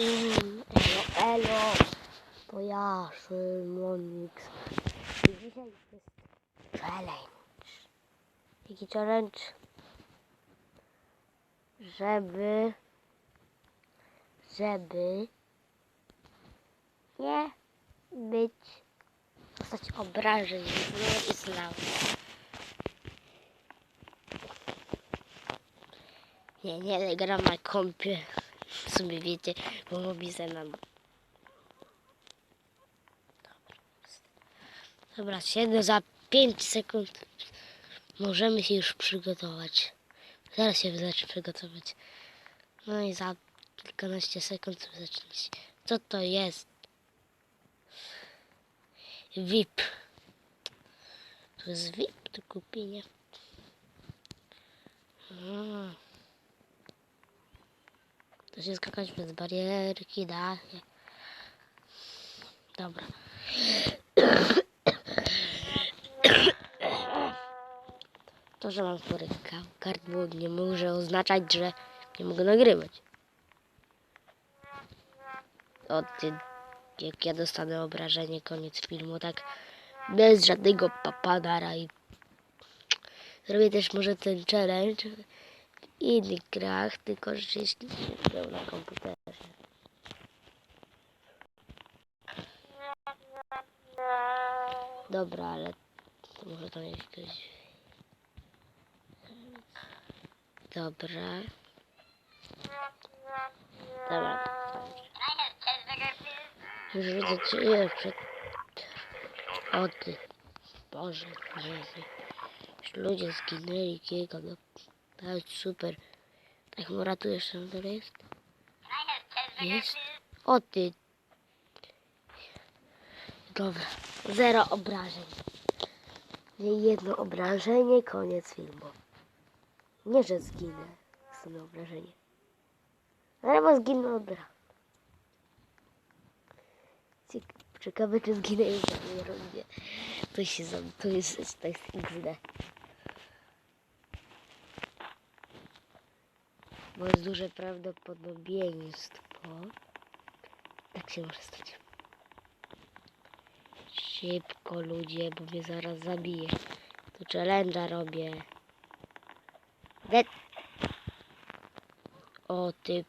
Elo, elo, to ja, Szymonix. I dzisiaj jest challenge. Jaki challenge? Żeby, żeby nie być, zostać obrażeń w islamu. Nie, nie gram na kompie. W sumie wiecie, bo robi ze mną. Dobra. Siedzę za 5 sekund. Możemy się już przygotować. Zaraz się zacznę przygotować. No i za kilkanaście sekund zacznie się. Co to jest? VIP. To jest VIP do kupienia. Mm. To się skakać przez barierki da. się. Dobra. To, że mam ka- gardło nie może oznaczać, że nie mogę nagrywać. O ty, jak ja dostanę obrażenie, koniec filmu, tak bez żadnego papadara i zrobię też może ten challenge innych grach, tylko że jeśli się grał na komputerze. Dobra, ale to może to jest ktoś... Dobra. Dobra. Już widzę cię jeszcze. O ty. Boże, Jezu. Już ludzie zginęli, kiego, no. Super. Tak mu ratujesz, tam to jest? Jest? O ty. Dobra. Zero obrażeń. Jedno obrażenie, koniec filmu. Nie, że zginę. Zginę obrażenie. Ale bo zginę od razu. Ciek- Ciekawe, czy zginę w tej rundzie. To się zam... To jest, jest XD. Bo jest duże prawdopodobieństwo. Tak się może stać. Szybko ludzie, bo mnie zaraz zabije. Tu challenge'a robię. Let... O ty...